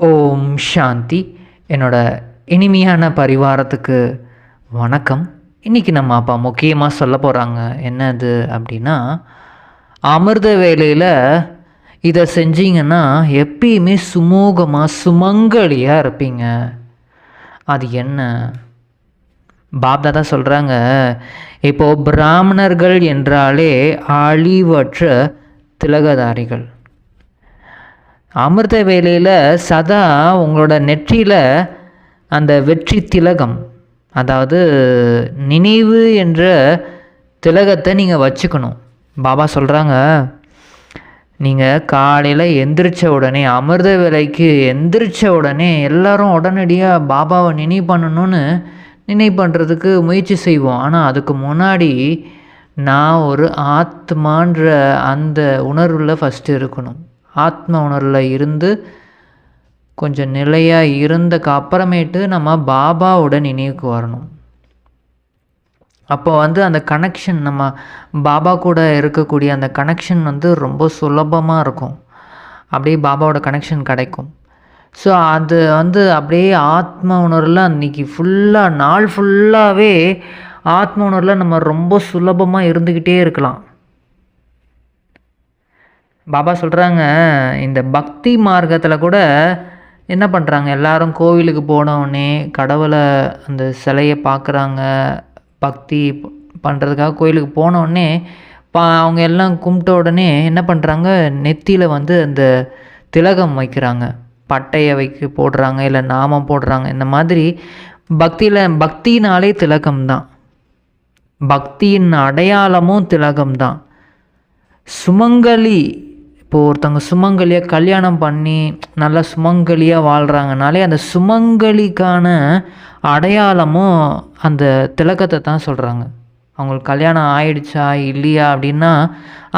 ஓம் சாந்தி. என்னோடய இனிமையான பரிவாரத்துக்கு வணக்கம். இன்றைக்கி நம்ம அப்பா முக்கியமாக சொல்ல போகிறாங்க என்னது அப்படின்னா அமிர்த வேலையில் இதை செஞ்சீங்கன்னா எப்பயுமே சுமூகமாக சுமங்கலியாக இருப்பீங்க. அது என்ன? பாப்தாதா சொல்கிறாங்க இப்போது பிராமணர்கள் என்றாலே அழிவற்ற திலகதாரிகள். அமிர்த வேலையில் சதா உங்களோட நெற்றியில் அந்த வெற்றி திலகம் அதாவது நினைவு என்ற திலகத்தை நீங்கள் வச்சுக்கணும். பாபா சொல்கிறாங்க நீங்கள் காலையில் எந்திரிச்ச உடனே அமிர்த வேலைக்கு எந்திரிச்ச உடனே எல்லோரும் உடனடியாக பாபாவை நினைவு பண்ணணும்னு நினைவு பண்ணுறதுக்கு முயற்சி செய்வோம். ஆனால் அதுக்கு முன்னாடி நான் ஒரு ஆத்மான்ற அந்த உணர்வில் ஃபஸ்ட்டு இருக்கணும். ஆத்ம உணர்வில் இருந்து கொஞ்சம் நிலையாக இருந்தக்கு அப்புறமேட்டு நம்ம பாபாவோட நினைவுக்கு வரணும். அப்போ வந்து அந்த கனெக்ஷன் நம்ம பாபா கூட இருக்கக்கூடிய அந்த கனெக்ஷன் வந்து ரொம்ப சுலபமாக இருக்கும். அப்படியே பாபாவோட கனெக்ஷன் கிடைக்கும். ஸோ அது வந்து அப்படியே ஆத்ம உணர்வில் அன்றைக்கி ஃபுல்லாக நாள் ஃபுல்லாகவே ஆத்ம உணர்வில் நம்ம ரொம்ப சுலபமாக இருந்துக்கிட்டே இருக்கலாம். பாபா சொல்கிறாங்க இந்த பக்தி மார்க்கத்தில் கூட என்ன பண்ணுறாங்க எல்லாரும் கோவிலுக்கு போனவுடனே கடவுளை அந்த சிலையை பார்க்குறாங்க. பக்தி பண்ணுறதுக்காக கோயிலுக்கு போனவுடனே பா அவங்க எல்லாம் கும்பிட்ட உடனே என்ன பண்ணுறாங்க நெத்தியில் வந்து அந்த திலகம் வைக்கிறாங்க. பட்டையை வைக்க போடுறாங்க இல்லை நாமம் போடுறாங்க. இந்த மாதிரி பக்தியில் பக்தினாலே திலகம் தான். பக்தியின் அடையாளமும் திலகம் தான். சுமங்கலி இப்போ ஒருத்தவங்க சுமங்கலியாக கல்யாணம் பண்ணி நல்லா சுமங்கலியாக வாழ்கிறாங்கனாலே அந்த சுமங்கலிக்கான அடையாளமும் அந்த திலக்கத்தை தான் சொல்கிறாங்க அவங்களுக்கு கல்யாணம் ஆயிடுச்சா இல்லையா அப்படின்னா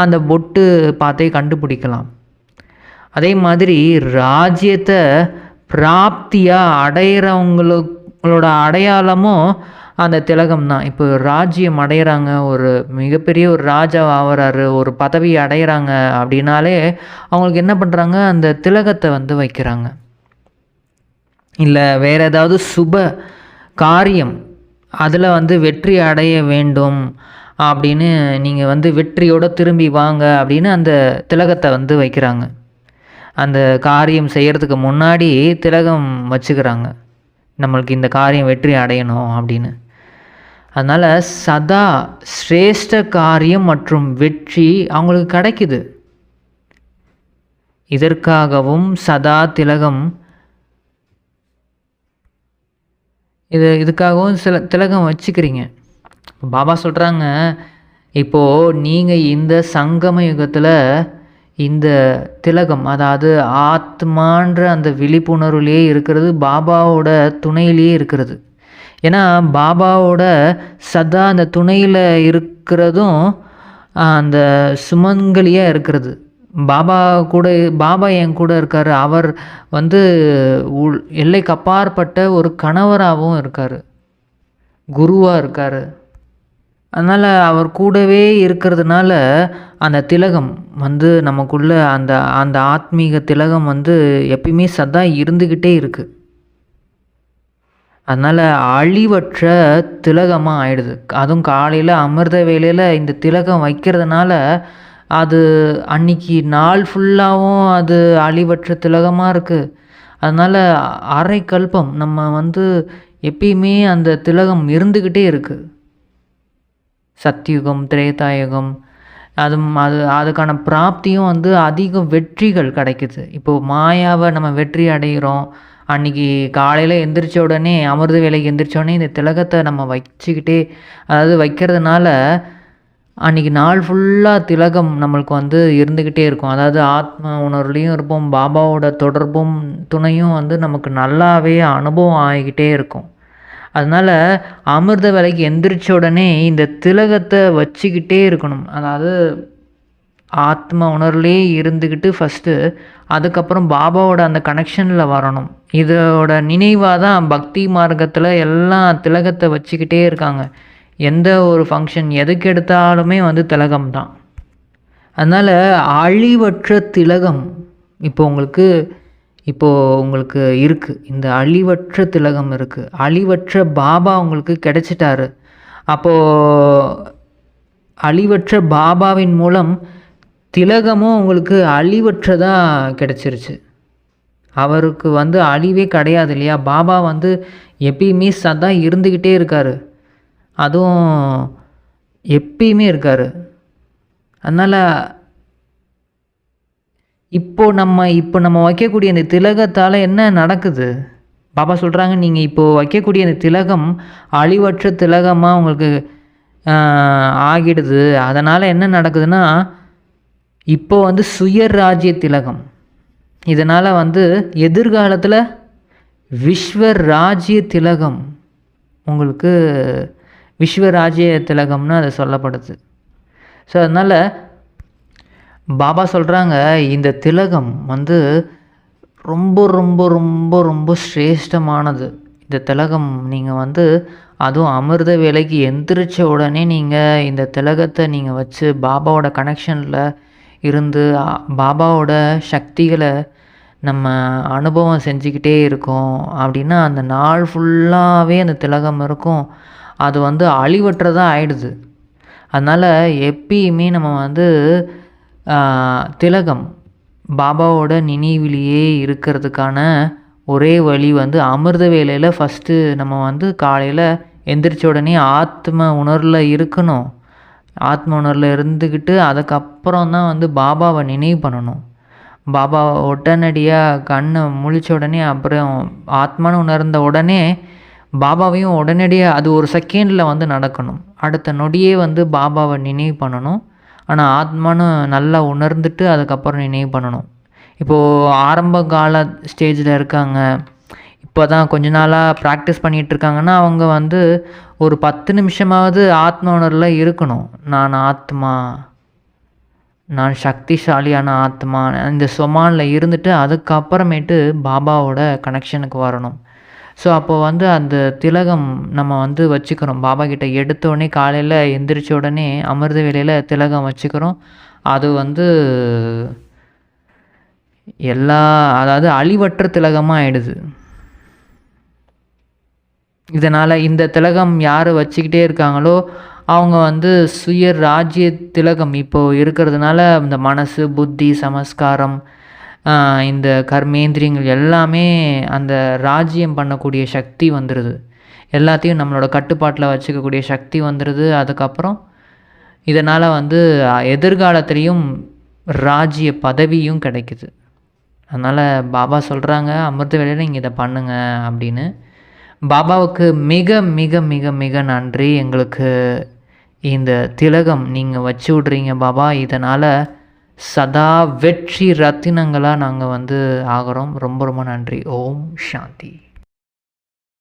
அந்த பொட்டு பார்த்தே கண்டுபிடிக்கலாம். அதே மாதிரி ராஜ்யத்தை பிராப்தியாக அடையிறவங்களுக்களோட அடையாளமும் அந்த திலகம் தான். இப்போ ராஜ்யம் அடையிறாங்க ஒரு மிகப்பெரிய ஒரு ராஜா ஆகிறாரு ஒரு பதவி அடையிறாங்க அப்படின்னாலே அவங்களுக்கு என்ன பண்ணுறாங்க அந்த திலகத்தை வந்து வைக்கிறாங்க. இல்லை வேறு ஏதாவது சுப காரியம் அதில் வந்து வெற்றி அடைய வேண்டும் அப்படின்னு நீங்கள் வந்து வெற்றியோடு திரும்பி வாங்க அப்படின்னு அந்த திலகத்தை வந்து வைக்கிறாங்க. அந்த காரியம் செய்கிறதுக்கு முன்னாடி திலகம் வச்சுக்கிறாங்க. நம்மளுக்கு இந்த காரியம் வெற்றி அடையணும் அப்படின்னு. அதனால் சதா சிரேஷ்ட காரியம் மற்றும் வெற்றி அவங்களுக்கு கிடைக்குது. இதற்காகவும் சதா திலகம் இது இதுக்காகவும் சில திலகம் வச்சுக்கிறீங்க. பாபா சொல்கிறாங்க இப்போது நீங்கள் இந்த சங்கம யுகத்தில் இந்த திலகம் அதாவது ஆத்மான்ற அந்த விழிப்புணர்வுலேயே இருக்கிறது பாபாவோட துணையிலேயே இருக்கிறது. ஏன்னா பாபாவோட சதா அந்த துணையில் இருக்கிறதும் அந்த சுமங்கலியாக இருக்கிறது. பாபா கூட பாபா என் கூட இருக்கார். அவர் வந்து உள் எல்லைக்கு அப்பாற்பட்ட ஒரு கணவராகவும் இருக்கார். குருவாக இருக்கார். அதனால் அவர் கூடவே இருக்கிறதுனால அந்த திலகம் வந்து நமக்குள்ள அந்த அந்த ஆத்மீக திலகம் வந்து எப்பயுமே சதா இருந்துக்கிட்டே இருக்குது அதனால் அழிவற்ற திலகமாக ஆயிடுது. அதுவும் காலையில் அமிர்த வேலையில் இந்த திலகம் வைக்கிறதுனால அது அன்னைக்கு நாள் ஃபுல்லாகவும் அது அழிவற்ற திலகமாக இருக்குது அதனால் அரை கல்பம் நம்ம வந்து எப்பயுமே அந்த திலகம் இருந்துக்கிட்டே இருக்குது சத்தியுகம் திரேதாயுகம் அது அது அதுக்கான பிராப்தியும் வந்து அதிக வெற்றிகள் கிடைக்குது. இப்போது மாயாவை நம்ம வெற்றி அடைகிறோம் அன்றைக்கி காலையில் எந்திரிச்ச உடனே அமிர்த வேலைக்கு எந்திரிச்ச உடனே இந்த திலகத்தை நம்ம வச்சுக்கிட்டே அதாவது வைக்கிறதுனால அன்றைக்கி நாள் ஃபுல்லாக திலகம் நம்மளுக்கு வந்து இருந்துக்கிட்டே இருக்கும். அதாவது ஆத்ம உணர்வுலையும் இருப்போம் பாபாவோட தொடர்பும் துணையும் வந்து நமக்கு நல்லாவே அனுபவம் ஆகிக்கிட்டே இருக்கும். அதனால் அமிர்த வேலைக்கு எந்திரிச்ச உடனே இந்த திலகத்தை வச்சுக்கிட்டே இருக்கணும். அதாவது ஆத்ம உணர்வுலேயே இருந்துக்கிட்டு ஃபஸ்ட்டு அதுக்கப்புறம் பாபாவோட அந்த கனெக்ஷனில் வரணும். இதோட நினைவாக தான் பக்தி மார்க்கத்தில் எல்லாம் திலகத்தை வச்சுக்கிட்டே இருக்காங்க. எந்த ஒரு ஃபங்க்ஷன் எதுக்கு எடுத்தாலுமே வந்து திலகம் தான் அதனால் அழிவற்ற திலகம் இப்போ உங்களுக்கு இப்போது உங்களுக்கு இருக்குது இந்த அழிவற்ற திலகம் இருக்குது அழிவற்ற பாபா உங்களுக்கு கிடைச்சிட்டாரு. அப்போது அழிவற்ற பாபாவின் மூலம் திலகமும் உங்களுக்கு அழிவற்றதாக கிடச்சிருச்சு. அவருக்கு வந்து அழிவே கிடையாது இல்லையா? பாபா வந்து எப்பயுமே சதா இருந்துக்கிட்டே இருக்கார். அதுவும் எப்பயுமே இருக்கார். அதனால் இப்போது நம்ம இப்போ நம்ம வைக்கக்கூடிய இந்த திலகத்தால் என்ன நடக்குது? பாபா சொல்கிறாங்க நீங்கள் இப்போது வைக்கக்கூடிய இந்த திலகம் அழிவற்ற திலகமாக உங்களுக்கு ஆகிடுது. அதனால் என்ன நடக்குதுன்னா இப்போ வந்து சுயராஜ்ய திலகம். இதனால் வந்து எதிர்காலத்தில் விஸ்வராஜ்ய திலகம் உங்களுக்கு விஸ்வராஜ்ய திலகம்னு அது சொல்லப்படுது. ஸோ அதனால் பாபா சொல்கிறாங்க இந்த திலகம் வந்து ரொம்ப ரொம்ப ரொம்ப ரொம்ப சிரேஷ்டமானது. இந்த திலகம் நீங்கள் வந்து அதுவும் அமிர்த வேலைக்கு எந்திரிச்ச உடனே நீங்கள் இந்த திலகத்தை நீங்கள் வச்சு பாபாவோட கனெக்ஷனில் இருந்து பாபாவோட சக்திகளை நம்ம அனுபவம் செஞ்சுக்கிட்டே இருக்கோம் அப்படின்னா அந்த நாள் ஃபுல்லாகவே அந்த திலகம் இருக்கும். அது வந்து அழிவற்றதாக ஆயிடுது. அதனால் எப்பயுமே நம்ம வந்து திலகம் பாபாவோட நினைவிலேயே இருக்கிறதுக்கான ஒரே வழி வந்து அமிர்த வேலையில் ஃபஸ்ட்டு நம்ம வந்து காலையில் எந்திரிச்ச உடனே ஆத்ம உணர்வில் இருக்கணும். ஆத்ம உணர்வில் இருந்துக்கிட்டு அதுக்கப்புறம் தான் வந்து பாபாவை நினைவு பண்ணணும். பாபா உடனடியாக கண்ணை முழிச்ச உடனே அப்புறம் ஆத்மான்னு உணர்ந்த உடனே பாபாவையும் உடனடியாக அது ஒரு செகண்டில் வந்து நடக்கணும். அடுத்த நொடியே வந்து பாபாவை நினைவு பண்ணணும். ஆனால் ஆத்மான்னு நல்லா உணர்ந்துட்டு அதுக்கப்புறம் நினைவு பண்ணணும். இப்போது ஆரம்ப கால ஸ்டேஜில் இருக்காங்க. இப்போ தான் கொஞ்ச நாளாக ப்ராக்டிஸ் பண்ணிகிட்டு இருக்காங்கன்னா அவங்க வந்து ஒரு பத்து நிமிஷமாவது ஆத்ம உணர்வில் இருக்கணும். நான் ஆத்மா நான் சக்திசாலியான ஆத்மா இந்த சொமானில் இருந்துட்டு அதுக்கப்புறமேட்டு பாபாவோட கனெக்ஷனுக்கு வரணும். ஸோ அப்போ வந்து அந்த திலகம் நம்ம வந்து வச்சுக்கிறோம். பாபா கிட்ட எடுத்த உடனே காலையில் எந்திரிச்ச உடனே அமிர்த வேலையில் திலகம் வச்சுக்கிறோம். அது வந்து எல்லா அதாவது அழிவற்ற திலகமாக ஆயிடுது. இதனால் இந்த திலகம் யார் வச்சுக்கிட்டே இருக்காங்களோ அவங்க வந்து சுய ராஜ்ய திலகம் இப்போது இருக்கிறதுனால இந்த மனசு புத்தி சமஸ்காரம் இந்த கர்மேந்திரியங்கள் எல்லாமே அந்த ராஜ்யம் பண்ணக்கூடிய சக்தி வந்துடுது எல்லாத்தையும் நம்மளோட கட்டுப்பாட்டில் வச்சுக்கக்கூடிய சக்தி வந்துடுது அதுக்கப்புறம் இதனால் வந்து எதிர்காலத்துலேயும் ராஜ்ய பதவியும் கிடைக்குது. அதனால் பாபா சொல்கிறாங்க அமிர்த வேலையில் நீங்கள் இதை பண்ணுங்க அப்படின்னு. பாபாவுக்கு மிக மிக மிக மிக நன்றி. எங்களுக்கு இந்த திலகம் நீங்கள் வச்சு விட்றீங்க பாபா. இதனால் சதா வெற்றி ரத்தினங்களாக நாங்கள் வந்து ஆகிறோம். ரொம்ப ரொம்ப நன்றி. ஓம் சாந்தி.